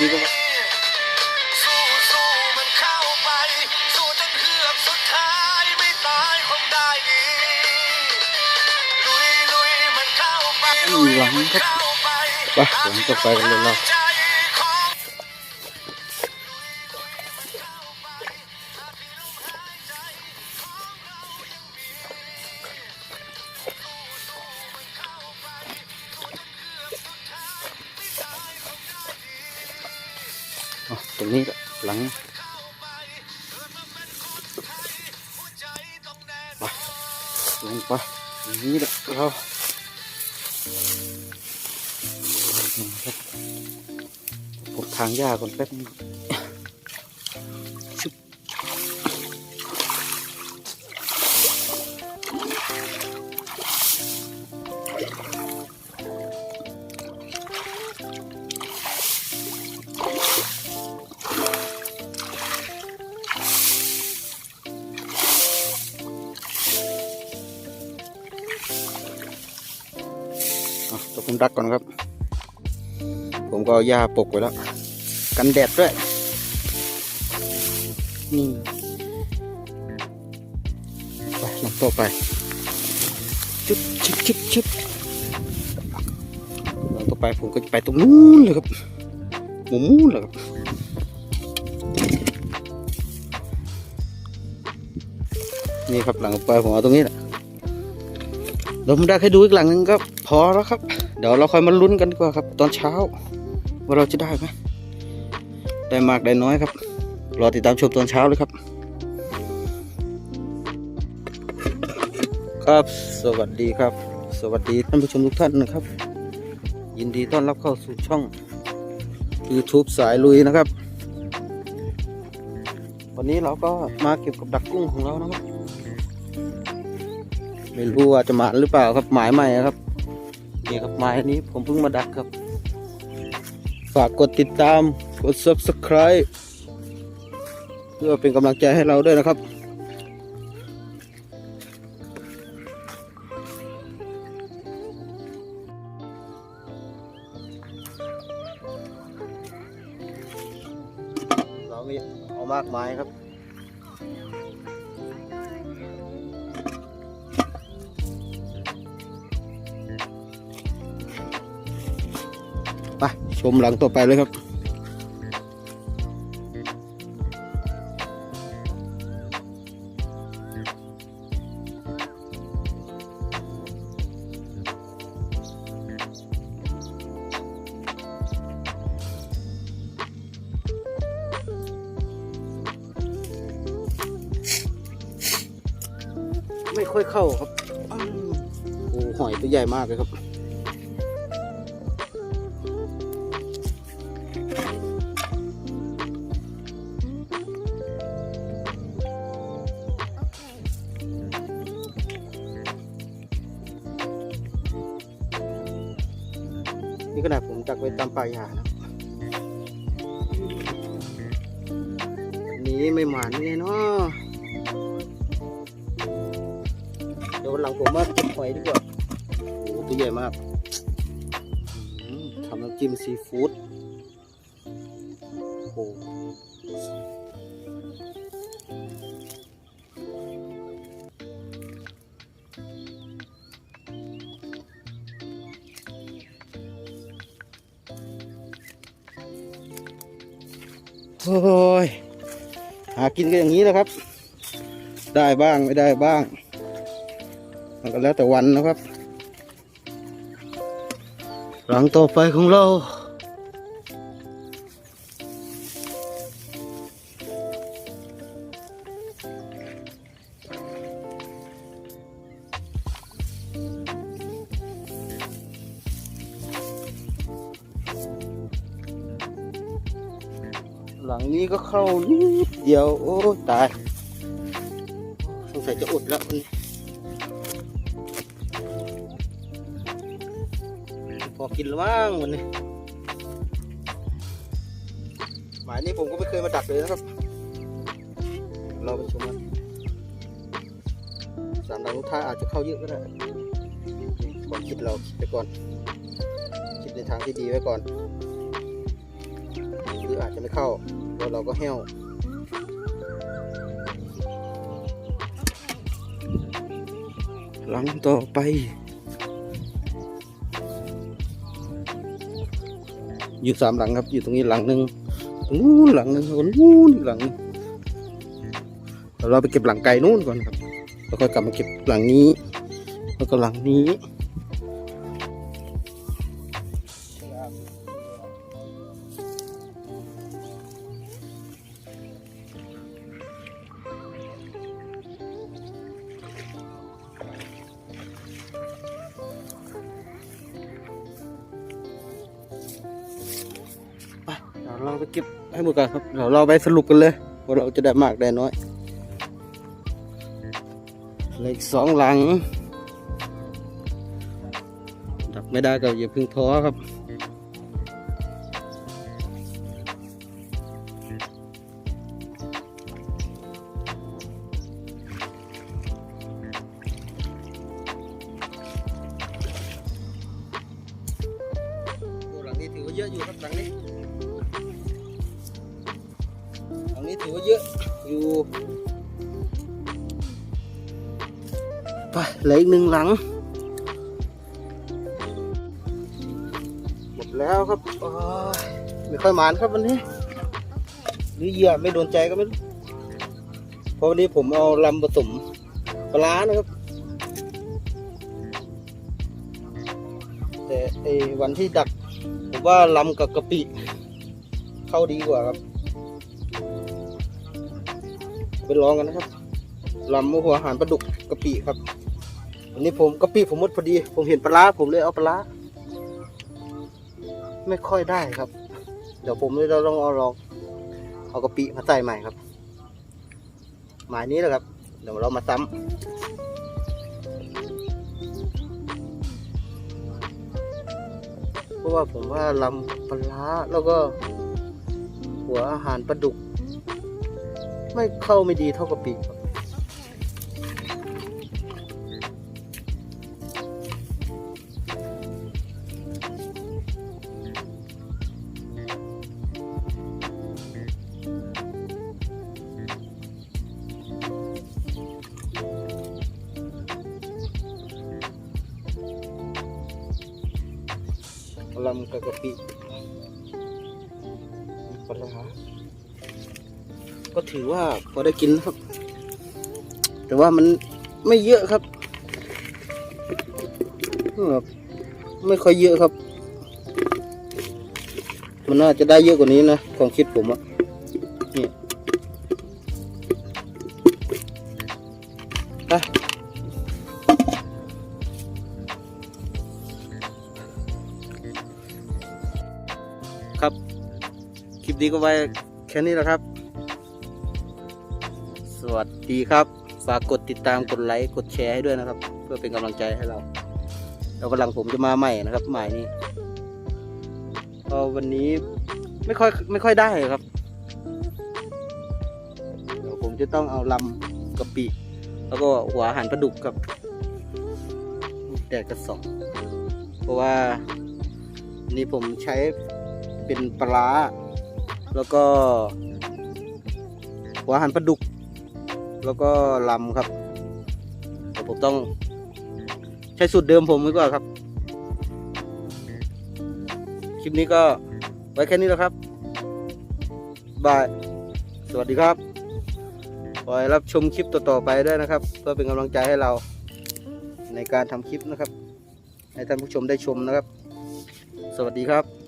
ดีก็ว่าสู้สู้มันเข้าไป สู้จนเฮือกสุดท้ายไม่ตายคงได้ดีลุยลุยมันเข้าไปอืมหลังครับเข้าไปไปหลังต่อไปกันเลยเร ตรงนี้ก็หลังไปลงไปนี่แหละเราอืมครับผมทางหญ้าก่อนแป๊บนึง ผมดักก่อนครับ ผมก็เอาหญ้าปกไว้แล้ว กันแดดด้วยนี่ไปลงต่อไปชึบชึบชึบชึบลงต่อไปผมก็ไปตรงนู้นเลยครับมุมนู้นเลยครับนี่ครับหลังไปผมเอาตรงนี้แหละเดี๋ยวผมได้ให้ดูอีกหลังหนึงก็พ อแล้วครับ เดี๋ยวเราค่อยมาลุ้นกันดีกว่าครับ ตอนเช้า ว่าเราจะได้ไหมได้มากได้น้อยครับ รอติดตามชมตอนเช้าเลยครับ ครับสวัสดีครับ สวัสดีท่านผู้ชมทุกท่านนะครับ ยินดีต้อนรับเข้าสู่ช่อง YouTube สายลุยนะครับ วันนี้เราก็มาเก็บกับดักกุ้งของเรานะครับ ไม่รู้ว่าจะหมานหรือเปล่าครับหมายใหม่ครับ นี่ครับหมายนี้ผมเพิ่งมาดักครับ ฝากกดติดตาม กด subscribe เพื่อเป็นกำลังใจให้เราด้วยนะครับเราไม่เอามากมายครับ ชมหลังต่อไปเลยครับไม่ค่อยเข้าครับ โอ้หอยตัวใหญ่มากเลยครับ นี่ขนาดผมจักไว้ตามปลายหานะนี้ไม่หมานี่เนาะเดี๋ยววันหลังผมมาเก็บหอยดีกว่าโอ้โหตัวใหญ่มากทำน้ำจิ้มซีฟู้ดโอ้ โอ้ยหากินกันอย่างนี้แหละครับ ได้บ้างไม่ได้บ้าง มันก็แล้วแต่วันนะครับ หลังต่อไปของเรา หลังนี้ก็เข้านิดเดียว โอ้ตาย สงสัยจะอดแล้ววันนี้พอกินแล้วมั้งวันนี้หมายนี้ผมก็ไม่เคยมาดักเลยนะครับ เราไปชมกันสามดาวนุท่าอาจจะเข้าเยอะก็ได้ความคิดเราคิดไปก่อน คิดในทางที่ดีไว้ก่อน หรืออาจจะไม่เข้าเราเราก็แห้วหลังต่อไปอยู่สามหลังครับ อยู่ตรงนี้หลังหนึ่งตรงนู้นหลังหนึ่งแล้วก็นู้นหลังหนึ่งเดี๋ยวเราไปเก็บหลังไก่นู้นก่อนครับ แล้วก็กลับมาเก็บหลังนี้ แล้วก็หลังนี้ เราไปเก็บให้หมดกันครับเดี๋ยวเราไปสรุปกันเลยว่าเราจะได้มากได้น้อยเหลขสองหลัง ดับไม่ได้ก็อย่าพึ่งท้อครับหลังนี้ถือว่าเยอะอยู่ครับหลังนี้ ยอะอยู่ไปเหลืออีกหนึ่งหลัง หมดแล้วครับไม่ค่อยหมานครับวันนี้ หรือเหยื่อไม่โดนใจก็ไม่รู้เพราะวันนี้ผมเอาลำผสมปลาร้านะครับ แต่ไอ้วันที่ดักผมว่าลำกับกะปิ เข้าดีกว่าครับ ไปลองกันนะครับลำหัวอาหารปลาดุกกะปิครับวันนี้ผมกะปิผมมดพอดี ผมเห็นปลาผมเลยเอาปลาไม่ค่อยได้ครับ เดี๋ยวผมเลยเราลองเอาลองเอากะปิมาใส่ใหม่ครับ หมายนี้แหละครับ เดี๋ยวเรามาซ้ำเพราะว่าผมว่าลำปลาแล้วก็ หัวอาหารปลาดุก ไม่เข้าไม่ดีเท่ากะปิครับลำกับกะปิปลา ก็ถือว่าพอได้กินครับ แต่ว่ามันไม่เยอะครับไม่ค่อยเยอะครับ มันน่าจะได้เยอะกว่านี้นะความคิดผมอะนี่ไปครับ คลิปนี้ก็ไว้แค่นี้แหละครับ วัสดีครับ ฝากกดติดตามกดไลค์กดแชร์ให้ด้วยนะครับ เพื่อเป็นกำลังใจให้เรา แล้วกำลังผมจะมาใหม่นะครับหมายนี้ก็วันนี้ไม่ค่อยไม่ค่อยได้ครับเดี๋ยวผมจะต้องเอาลำกะปิแล้วก็หัวอาหารปลาดุกกับแดดกระสอบเพราะว่านี่ผมใช้เป็นปลาร้าแล้วก็หัวอาหารปลาดุก แล้วก็ลำครับแต่ผมต้องใช้สูตรเดิมผมไว้ก่อนครับ คลิปนี้ก็ไว้แค่นี้แล้วครับบาย สวัสดีครับคอยรับชมคลิปต่อๆไปด้วยนะครับ เพื่อเป็นกำลังใจให้เราในการทำคลิปนะครับ ให้ท่านผู้ชมได้ชมนะครับ สวัสดีครับ